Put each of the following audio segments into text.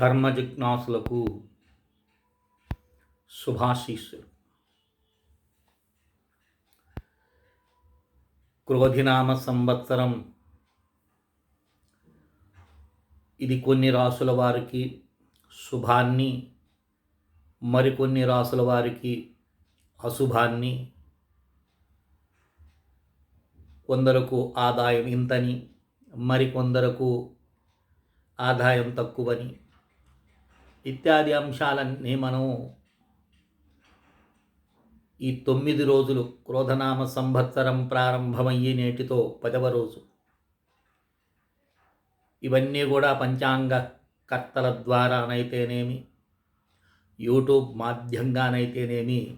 ధర్మ జిజ్ఞాసులకు శుభాశీస్సులు. క్రోధినామ సంవత్సరం. ఇది కొన్ని రాసుల వారికి శుభాన్ని మరికొన్ని రాసుల వారికి అశుభాన్ని కొందరకు ఆదాయం ఇంతని మరికొందరకు ఆదాయం తక్కువని. ఇత్యాది అంశాలన్నీ మనం ఈ తొమ్మిది రోజులు క్రోధనామ సంవత్సరం ప్రారంభమయ్యే నేటితో పదవ రోజు. ఇవన్నీ కూడా పంచాంగ కర్తల ద్వారానైతేనేమి యూట్యూబ్ మాధ్యంగానైతేనేమి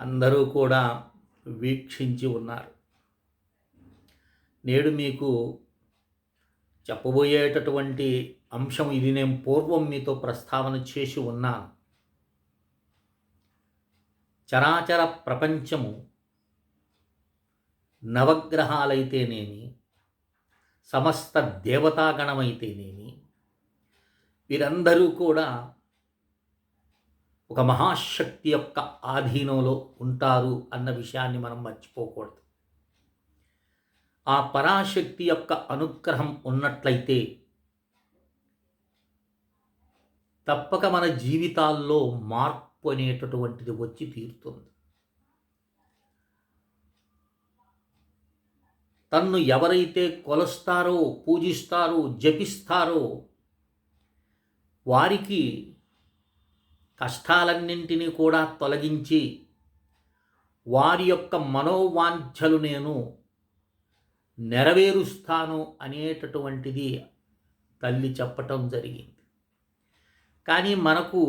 అందరూ కూడా వీక్షించి ఉన్నారు. నేడు మీకు చెప్పబోయేటటువంటి అంశం ఇది. నేను పూర్వం మీతో ప్రస్తావన చేసి ఉన్నాను. చరాచర ప్రపంచము నవగ్రహాలైతేనేమి సమస్త దేవతాగణమైతేనేమి వీరందరూ కూడా ఒక మహాశక్తి యొక్క ఆధీనంలో ఉంటారు అన్న విషయాన్ని మనం మర్చిపోకూడదు. ఆ పరాశక్తి యొక్క అనుగ్రహం ఉన్నట్లయితే తప్పక మన జీవితాల్లో మార్పు అనేటటువంటిది వచ్చి తీరుతుంది. తన్ను ఎవరైతే కొలుస్తారో పూజిస్తారో జపిస్తారో వారికి కష్టాలన్నింటినీ కూడా తొలగించి వారి యొక్క మనోవాంఛలు నేను నెరవేరుస్తాను అనేటటువంటిది తల్లి చెప్పటం జరిగింది. కానీ మనకు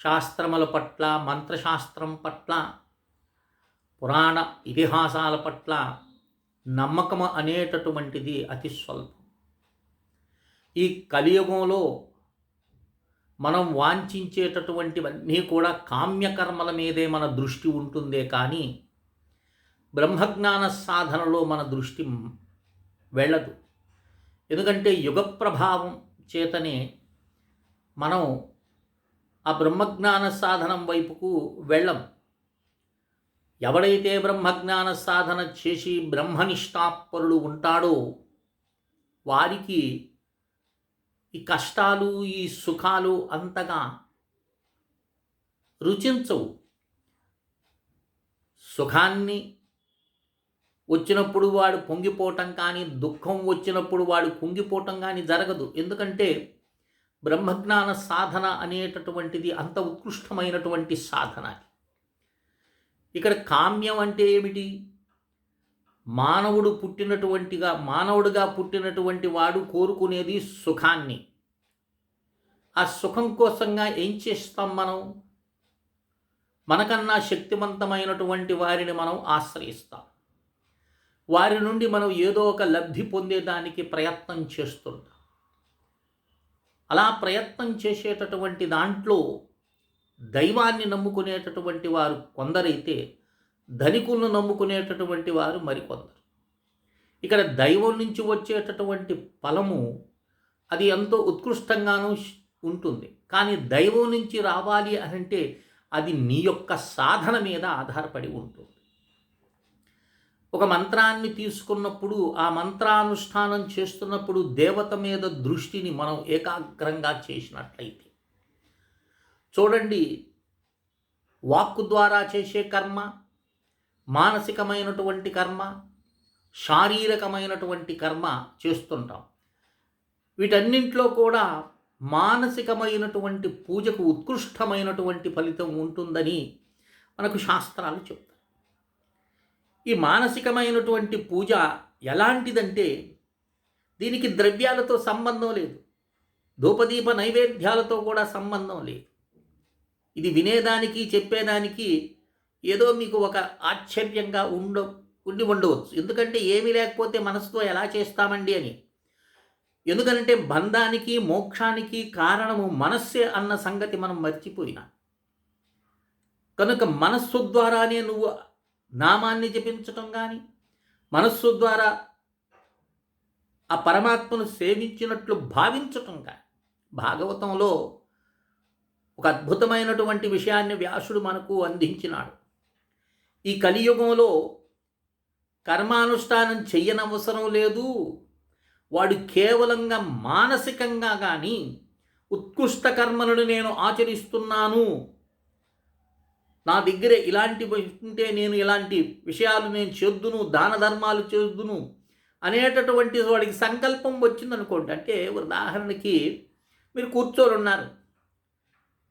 శాస్త్రముల పట్ల మంత్రశాస్త్రం పట్ల పురాణ ఇతిహాసాల పట్ల నమ్మకం అనేటటువంటిది అతి స్వల్పం. ఈ కలియుగంలో మనం వాంఛించేటటువంటివన్నీ కూడా కామ్యకర్మల మీదే మన దృష్టి ఉంటుందే కానీ బ్రహ్మజ్ఞాన సాధనలో మన దృష్టి వెళ్ళదు. ఎందుకంటే యుగ ప్రభావం చేతనే మనం ఆ బ్రహ్మజ్ఞాన సాధనం వైపుకు వెళ్ళం. ఎవడైతే బ్రహ్మజ్ఞాన సాధన చేసి బ్రహ్మనిష్టాపరుడు ఉంటాడో వారికి ఈ కష్టాలు ఈ సుఖాలు అంతగా రుచించవు. సుఖాన్ని వచ్చినప్పుడు వాడు పొంగిపోవటం కానీ దుఃఖం వచ్చినప్పుడు వాడు కుంగిపోవటం కానీ జరగదు. ఎందుకంటే బ్రహ్మజ్ఞాన సాధన అనేటటువంటిది అంత ఉత్కృష్టమైనటువంటి సాధన ఇక్కడ కామ్యం అంటే ఏమిటి? మానవుడు పుట్టినటువంటిగా మానవుడిగా పుట్టినటువంటి వాడు కోరుకునేది సుఖాన్ని. ఆ సుఖం కోసంగా ఏం చేస్తాం మనం? మనకన్నా శక్తివంతమైనటువంటి వారిని మనం ఆశ్రయిస్తాం. వారి నుండి మనం ఏదో ఒక లబ్ధి పొందేదానికి ప్రయత్నం చేస్తుంటాం. అలా ప్రయత్నం చేసేటటువంటి దాంట్లో దైవాన్ని నమ్ముకునేటటువంటి వారు కొందరైతే ధనికులను నమ్ముకునేటటువంటి వారు మరికొందరు. ఇక్కడ దైవం నుంచి వచ్చేటటువంటి ఫలము అది ఎంతో ఉత్కృష్టంగానూ ఉంటుంది. కానీ దైవం నుంచి రావాలి అని అంటే అది నీ యొక్క సాధన మీద ఆధారపడి ఉంటుంది. ఒక మంత్రాన్ని తీసుకున్నప్పుడు ఆ మంత్రానుష్ఠానం చేస్తున్నప్పుడు దేవత మీద దృష్టిని మనం ఏకాగ్రంగా చేసినట్లయితే. చూడండి వాక్కు ద్వారా చేసే కర్మ మానసికమైనటువంటి కర్మ శారీరకమైనటువంటి కర్మ చేస్తుంటాం. వీటన్నింటిలో కూడా మానసికమైనటువంటి పూజకు ఉత్కృష్టమైనటువంటి ఫలితం ఉంటుందని మనకు శాస్త్రాలు చెప్తాయి. ఈ మానసికమైనటువంటి పూజ ఎలాంటిదంటే దీనికి ద్రవ్యాలతో సంబంధం లేదు. ధూపదీప నైవేద్యాలతో కూడా సంబంధం లేదు. ఇది వినేదానికి చెప్పేదానికి ఏదో మీకు ఒక ఆశ్చర్యంగా ఉండ ఉండి ఉండవచ్చు. ఎందుకంటే ఏమీ లేకపోతే మనసుతో ఎలా చేస్తామండి అని. ఎందుకంటే బంధానికి మోక్షానికి కారణము మనస్సే అన్న సంగతి మనం మర్చిపోయినా. కనుక మనస్సు ద్వారానే నువ్వు నామాన్ని జపించటం కానీ మనస్సు ద్వారా ఆ పరమాత్మను సేవించినట్లు భావించటం కానీ భాగవతంలో ఒక అద్భుతమైనటువంటి విషయాన్ని వ్యాసుడు మనకు అందించినాడు. ఈ కలియుగంలో కర్మానుష్ఠానం చెయ్యనవసరం లేదు. వాడు కేవలంగా మానసికంగా కానీ ఉత్కృష్ట కర్మలను నేను ఆచరిస్తున్నాను. నా దగ్గర ఇలాంటి ఉంటే నేను ఇలాంటి విషయాలు నేను చేద్దును దాన ధర్మాలు చేద్దును అనేటటువంటి వాడికి సంకల్పం వచ్చిందనుకోండి. అంటే ఉదాహరణకి మీరు కూర్చొని ఉన్నారు.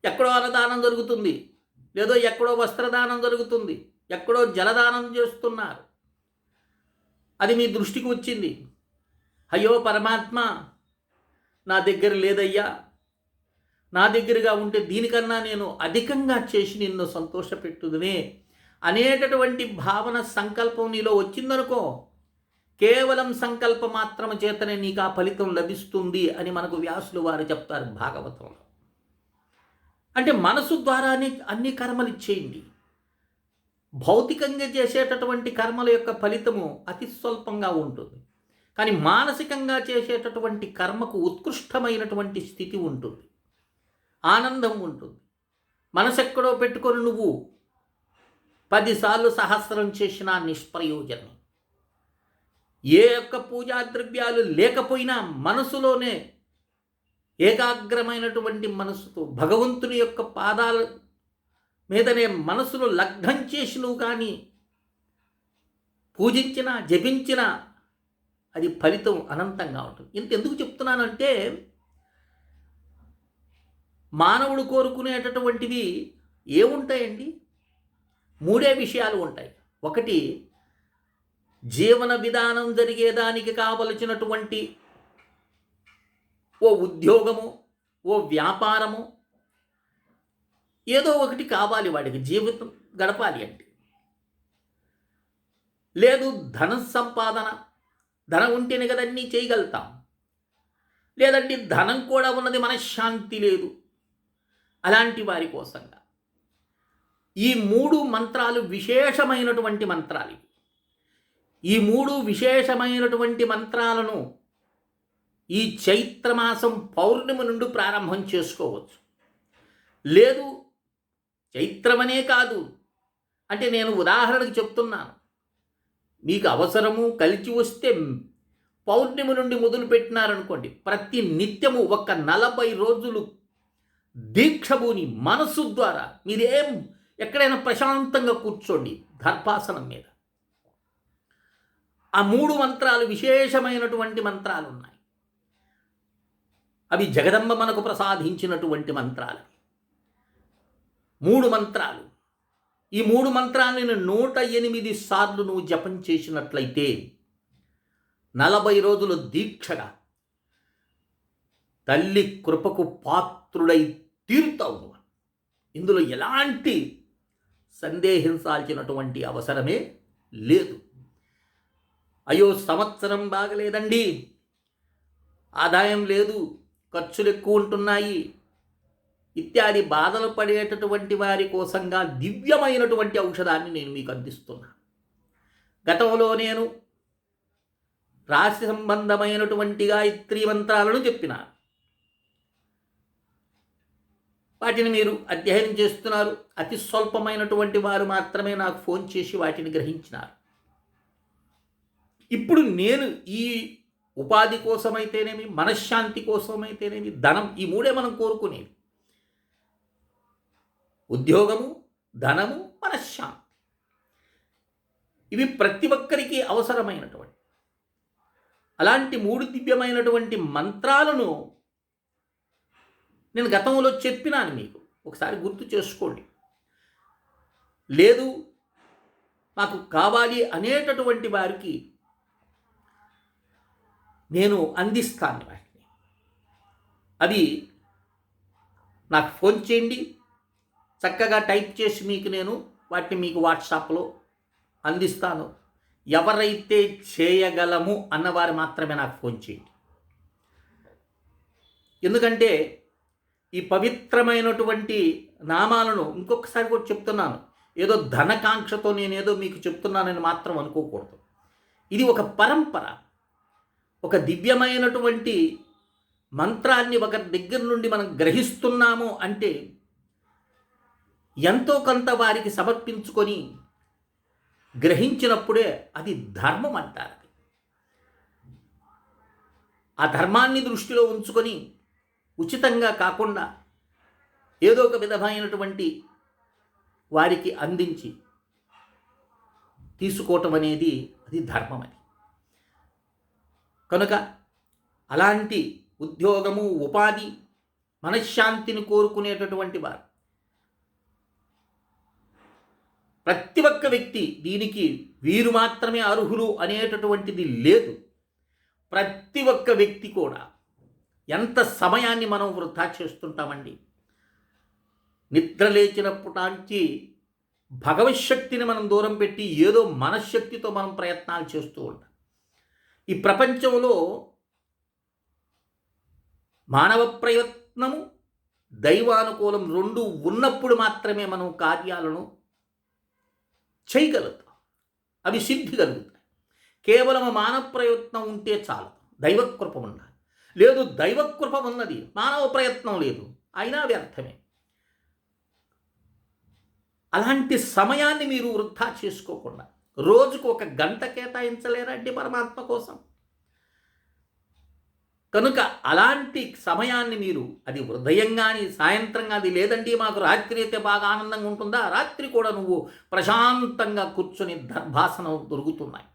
ఎక్కడో అన్నదానం జరుగుతుంది. లేదో ఎక్కడో వస్త్రదానం జరుగుతుంది. ఎక్కడో జలదానం చేస్తున్నారు. అది మీ దృష్టికి వచ్చింది. అయ్యో పరమాత్మ నా దగ్గర లేదయ్యా. నా దగ్గరగా ఉంటే దీనికన్నా నేను అధికంగా చేసి నిన్ను సంతోషపెట్టుదునే అనేటటువంటి భావన సంకల్పం నీలో వచ్చిందనుకో కేవలం సంకల్ప మాత్రం చేతనే నీకు ఆ ఫలితం లభిస్తుంది అని మనకు వ్యాసులు వారు చెప్తారు భాగవతంలో. అంటే మనసు ద్వారానే అన్ని కర్మలు ఇచ్చేయండి. భౌతికంగా చేసేటటువంటి కర్మల యొక్క ఫలితము అతి స్వల్పంగా ఉంటుంది. కానీ మానసికంగా చేసేటటువంటి కర్మకు ఉత్కృష్టమైనటువంటి స్థితి ఉంటుంది. ఆనందం ఉంటుంది. మనసు ఎక్కడో పెట్టుకొని నువ్వు పదిసార్లు సహస్రం చేసిన నిష్ప్రయోజనం. ఏ యొక్క పూజా ద్రవ్యాలు లేకపోయినా మనసులోనే ఏకాగ్రమైనటువంటి మనసుతో భగవంతుని యొక్క పాదాల మీదనే మనసును లగ్నం చేసి నువ్వు కానీ పూజించినా జపించినా అది ఫలితం అనంతంగా ఉంటుంది. ఇంత ఎందుకు చెప్తున్నానంటే మానవుడు కోరుకునేటటువంటివి ఏముంటాయండి? మూడే విషయాలు ఉంటాయి. ఒకటి జీవన విధానం జరిగేదానికి కావలసినటువంటి ఓ ఉద్యోగము ఓ వ్యాపారము ఏదో ఒకటి కావాలి వాడికి జీవితం గడపాలి అంటే. లేదు ధన సంపాదన ధనం ఉంటేనే కదన్నీ చేయగలుగుతాం. లేదంటే ధనం కూడా ఉన్నది మనశ్శాంతి లేదు. అలాంటి వారి కోసంగా ఈ మూడు మంత్రాలు విశేషమైనటువంటి మంత్రాలు ఈ మూడు విశేషమైనటువంటి మంత్రాలను ఈ చైత్రమాసం పౌర్ణమి నుండి ప్రారంభం చేసుకోవచ్చు. లేదు చైత్రమనే కాదు. అంటే నేను ఉదాహరణకు చెప్తున్నాను. మీకు అవసరము కలిసి వస్తే పౌర్ణమి నుండి మొదలు పెట్టినారనుకోండి ప్రతి నిత్యము ఒక నలభై రోజులు దీక్షభూని మనసు ద్వారా మీరేం ఎక్కడైనా ప్రశాంతంగా కూర్చోండి దర్భాసనం మీద. ఆ మూడు మంత్రాలు విశేషమైనటువంటి మంత్రాలు ఉన్నాయి అవి జగదంబ మనకు ప్రసాదించినటువంటి మంత్రాలు. మూడు మంత్రాలు. ఈ మూడు మంత్రాలను నూట ఎనిమిది సార్లు నువ్వు జపం చేసినట్లయితే నలభై రోజులు దీక్షగా తల్లి కృపకు పాత్రుడై తీరుతావు నువ్వు. ఇందులో ఎలాంటి సందేహించాల్సినటువంటి అవసరమే లేదు. అయ్యో సంవత్సరం బాగలేదండి. ఆదాయం లేదు ఖర్చులు ఎక్కువ ఉంటున్నాయి. ఇత్యాది బాధలు పడేటటువంటి వారి కోసంగా దివ్యమైనటువంటి ఔషధాన్ని నేను మీకు అందిస్తున్నా. గతంలో నేను రాశి సంబంధమైనటువంటి గాయత్రి మంత్రాలను చెప్పినాను వాటిని మీరు అధ్యయనం చేస్తున్నారు. అతి స్వల్పమైనటువంటి వారు మాత్రమే నాకు ఫోన్ చేసి వాటిని గ్రహించినారు. ఇప్పుడు నేను ఈ ఉపాధి కోసమైతేనేమి మనశ్శాంతి కోసమైతేనేమి ధనం ఈ మూడే మనం కోరుకునేది ఉద్యోగము ధనము మనశ్శాంతి. ఇవి ప్రతి ఒక్కరికి అవసరమైనటువంటి. అలాంటి మూడు దివ్యమైనటువంటి మంత్రాలను నేను గతంలో చెప్పినాను మీకు. ఒకసారి గుర్తు చేసుకోండి. లేదు మాకు కావాలి అనేటటువంటి వారికి నేను అందిస్తాను వాటిని. అది నాకు ఫోన్ చేయండి. చక్కగా టైప్ చేసి మీకు నేను వాటిని మీకు వాట్సాప్లో అందిస్తాను. ఎవరైతే చేయగలము అన్నవారు మాత్రమే నాకు ఫోన్ చేయండి. ఎందుకంటే ఈ పవిత్రమైనటువంటి నామాలను ఇంకొకసారి కూడా చెప్తున్నాను. ఏదో ధనకాంక్షతో నేనేదో మీకు చెప్తున్నానని మాత్రం అనుకోకూడదు. ఇది ఒక పరంపర. ఒక దివ్యమైనటువంటి మంత్రాన్ని ఒక దగ్గర నుండి మనం గ్రహిస్తున్నాము అంటే ఎంతో కొంత వారికి సమర్పించుకొని గ్రహించినప్పుడే అది ధర్మం అంటారు. ఆ ధర్మాన్ని దృష్టిలో ఉంచుకొని ఉచితంగా కాకుండా ఏదో ఒక విధమైనటువంటి వారికి అందించి తీసుకోవటం అనేది అది ధర్మం అని కనుక అలాంటి ఉద్యోగము ఉపాధి మనశ్శాంతిని కోరుకునేటటువంటి వారు ప్రతి ఒక్క వ్యక్తి దీనికి వీరు మాత్రమే అర్హులు అనేటటువంటిది లేదు. ప్రతి ఒక్క వ్యక్తి కూడా ఎంత సమయాన్ని మనం వృధా చేస్తుంటామండి? నిద్ర లేచినప్పటి భగవత్శక్తిని మనం దూరం పెట్టి ఏదో మనశ్శక్తితో మనం ప్రయత్నాలు చేస్తూ ఉంటాం. ఈ ప్రపంచంలో మానవ ప్రయత్నము దైవానుకూలం రెండు ఉన్నప్పుడు మాత్రమే మనం కార్యాలను చేయగలుగుతాం. అవి సిద్ధి కలుగుతాయి. కేవలం మానవ ప్రయత్నం ఉంటే చాలు. దైవకృప ఉండాలి. లేదు దైవకృప ఉన్నది. మానవ ప్రయత్నం లేదు. అయినా వ్యర్థమే. అలాంటి సమయాన్ని మీరు వృద్ధా చేసుకోకుండా రోజుకు ఒక గంట కేటాయించలేరండి పరమాత్మ కోసం? కనుక అలాంటి సమయాన్ని మీరు అది ఉదయం కానీ సాయంత్రం అది లేదండి మాకు రాత్రి అయితే బాగా ఆనందంగా ఉంటుందా? రాత్రి కూడా నువ్వు ప్రశాంతంగా కూర్చొని దర్భాసనం దొరుకుతున్నాయి.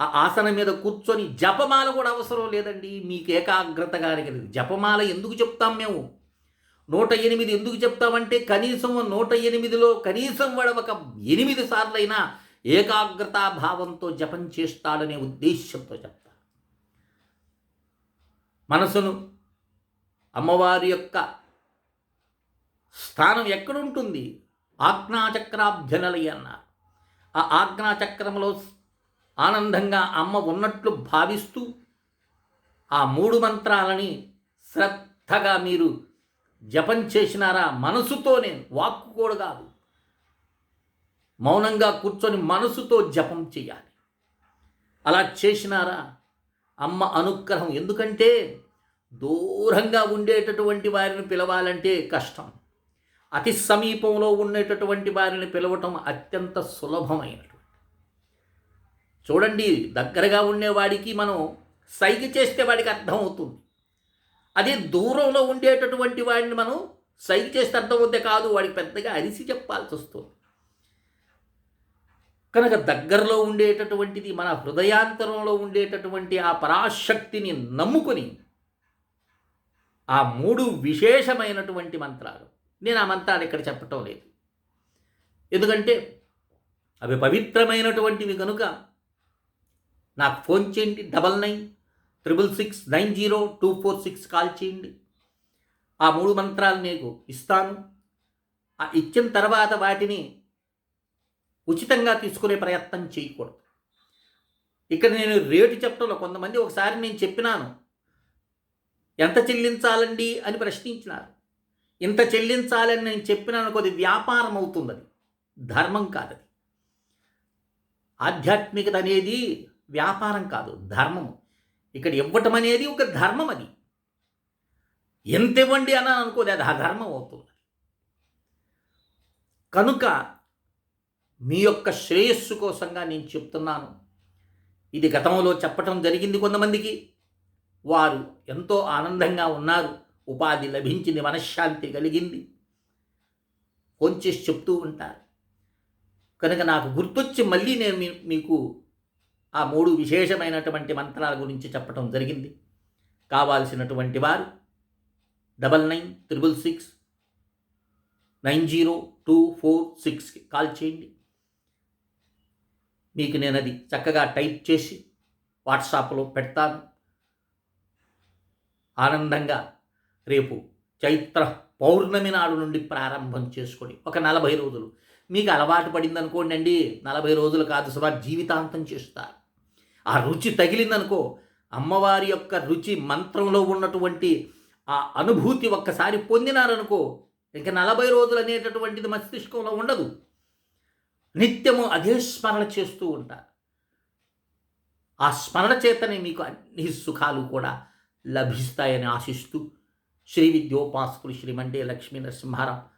ఆ ఆసనం మీద కూర్చొని జపమాల కూడా అవసరం లేదండి. మీకు ఏకాగ్రతగా కలిగింది జపమాల ఎందుకు చెప్తాం మేము? నూట ఎనిమిది ఎందుకు చెప్తామంటే కనీసం నూట ఎనిమిదిలో కనీసం వాడు ఒక ఎనిమిది సార్లైనా ఏకాగ్రతాభావంతో జపం చేస్తాడనే ఉద్దేశ్యంతో చెప్తా. మనసును అమ్మవారి యొక్క స్థానం ఎక్కడుంటుంది? ఆజ్ఞాచక్రాభ్యనలయ అన్నారు. ఆ ఆజ్ఞాచక్రంలో ఆనందంగా అమ్మ ఉన్నట్లు భావిస్తూ ఆ మూడు మంత్రాలని శ్రద్ధగా మీరు జపం చేసినారా మనసుతోనే వాక్కు కూడా కాదు. మౌనంగా కూర్చొని మనసుతో జపం చేయాలి. అలా చేసినారా? అమ్మ అనుగ్రహం. ఎందుకంటే దూరంగా ఉండేటటువంటి వారిని పిలవాలంటే కష్టం. అతి సమీపంలో ఉండేటటువంటి వారిని పిలవటం అత్యంత సులభమైనటువంటి చూడండి దగ్గరగా ఉండేవాడికి మనం సైగ చేస్తే వాడికి అర్థమవుతుంది. అదే దూరంలో ఉండేటటువంటి వాడిని మనం సైగ చేస్తే అర్థమవుతే కాదు వాడికి పెద్దగా అరిసి చెప్పాల్సి వస్తుంది. కనుక దగ్గరలో ఉండేటటువంటిది మన హృదయాంతరంలో ఉండేటటువంటి ఆ పరాశక్తిని నమ్ముకొని ఆ మూడు విశేషమైనటువంటి మంత్రాలు. నేను ఆ మంత్రాలు ఇక్కడ చెప్పటం లేదు. ఎందుకంటే అవి పవిత్రమైనటువంటివి కనుక నాకు ఫోన్ చేయండి double nine triple six nine zero two four six call చేయండి. ఆ మూడు మంత్రాలు నీకు ఇస్తాను. ఆ ఇచ్చిన తర్వాత వాటిని ఉచితంగా తీసుకునే ప్రయత్నం చేయకూడదు. ఇక్కడ నేను రేటు చెప్పడంలో కొంతమంది ఒకసారి నేను చెప్పినాను. ఎంత చెల్లించాలండి అని ప్రశ్నించినారు. ఇంత చెల్లించాలని నేను చెప్పినాను కొద్ది వ్యాపారం అవుతుంది అది ధర్మం కాదది. ఆధ్యాత్మికత అనేది వ్యాపారం కాదు ధర్మము. ఇక్కడ ఇవ్వటం అనేది ఒక ధర్మం అది. ఎంత ఇవ్వండి అని అనుకోదు అది అధర్మం అవుతుంది. కనుక మీ యొక్క శ్రేయస్సు కోసంగా నేను చెప్తున్నాను. ఇది గతంలో చెప్పటం జరిగింది కొంతమందికి. వారు ఎంతో ఆనందంగా ఉన్నారు. ఉపాధి లభించింది మనశ్శాంతి కలిగింది. కొంచెం చెప్తూ ఉంటారు. కనుక నాకు గుర్తొచ్చి మళ్ళీ నేను మీకు ఆ మూడు విశేషమైనటువంటి మంత్రాల గురించి చెప్పటం జరిగింది. కావాల్సినటువంటి వారు double nine triple six nine zero two four సిక్స్కి కాల్ చేయండి. మీకు నేను అది చక్కగా టైప్ చేసి వాట్సాప్లో పెడతాను. ఆనందంగా రేపు చైత్ర పౌర్ణమి నాడు నుండి ప్రారంభం చేసుకొని ఒక నలభై రోజులు మీకు అలవాటు పడింది అనుకోండి అండి నలభై రోజులు కాదు సుమారు జీవితాంతం చేస్తారు. ఆ రుచి తగిలిందనుకో అమ్మవారి యొక్క రుచి మంత్రంలో ఉన్నటువంటి ఆ అనుభూతి ఒక్కసారి పొందినారనుకో ఇంకా నలభై రోజులు అనేటటువంటిది మస్తిష్కంలో ఉండదు. నిత్యము అదే స్మరణ చేస్తూ ఉంటారు. ఆ స్మరణ చేతనే మీకు అన్ని సుఖాలు కూడా లభిస్తాయని ఆశిస్తూ శ్రీ విద్యోపాసకులు శ్రీమండే లక్ష్మీ నరసింహారావు